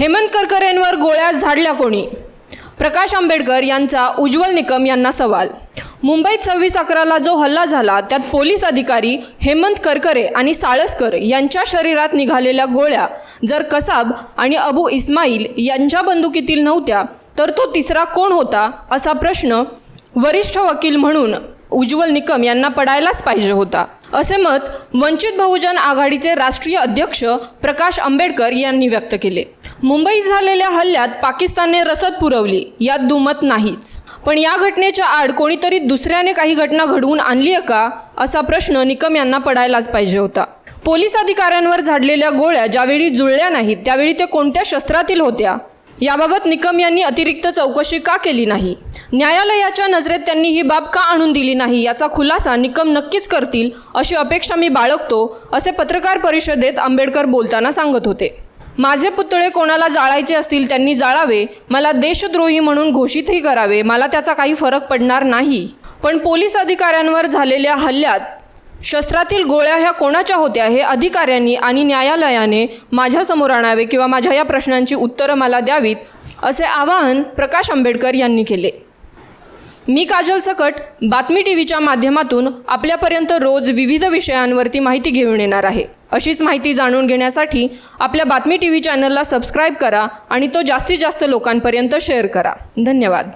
हेमंत करकरेंवर गोळ्या झाडल्या कोणी? प्रकाश आंबेडकर यांचा उज्ज्वल निकम यांना सवाल. मुंबईत सव्वीस अकराला जो हल्ला झाला त्यात पोलीस अधिकारी हेमंत करकरे आणि साळसकर यांच्या शरीरात निघालेल्या गोळ्या जर कसाब आणि अबू इस्माईल यांच्या बंदुकीतील नव्हत्या तर तो तिसरा कोण होता असा प्रश्न वरिष्ठ वकील म्हणून उज्ज्वल निकम यांना पडायलाच पाहिजे होता. असे मत वंचित बहुजन आघाडीचे राष्ट्रीय अध्यक्ष प्रकाश आंबेडकर यांनी व्यक्त केले. मुंबईत झालेल्या हल्ल्यात पाकिस्तानने रसद पुरवली यात दुमत नाहीच. पण या घटनेच्या आड कोणीतरी दुसऱ्याने काही घटना घडवून आणली आहे का असा प्रश्न निकम यांना पडायलाच पाहिजे होता. पोलीस अधिकाऱ्यांवर झाडलेल्या गोळ्या ज्यावेळी जुळल्या नाहीत त्यावेळी ते कोणत्या शस्त्रातील होत्या याबाबत निकम यांनी अतिरिक्त चौकशी का केली नाही? न्यायालयाच्या नजरेत त्यांनी ही बाब का आणून दिली नाही? याचा खुलासा निकम नक्कीच करतील अशी अपेक्षा मी बाळगतो असे पत्रकार परिषदेत आंबेडकर बोलताना सांगत होते. माझे पुतळे कोणाला जाळायचे असतील त्यांनी जाळावे मला देशद्रोही म्हणून घोषितही करावे मला त्याचा काही फरक पडणार नाही. पण पोलीस अधिकाऱ्यांवर झालेल्या हल्ल्यात शस्त्रातील गोळ्या ह्या कोणाच्या होत्या हे अधिकाऱ्यांनी आणि न्यायालयाने माझ्यासमोर आणावे किंवा माझ्या या प्रश्नांची उत्तरं मला द्यावीत असे आवाहन प्रकाश आंबेडकर यांनी केले. मी काजल सकट बातमी टी व्हीच्या माध्यमातून आपल्यापर्यंत रोज विविध विषयांवरती माहिती घेऊन येणार आहे. अशीच माहिती जाणून घेण्यासाठी आपल्या बातमी टी व्ही चॅनलला सबस्क्राईब करा आणि तो जास्तीत जास्त लोकांपर्यंत शेअर करा. धन्यवाद.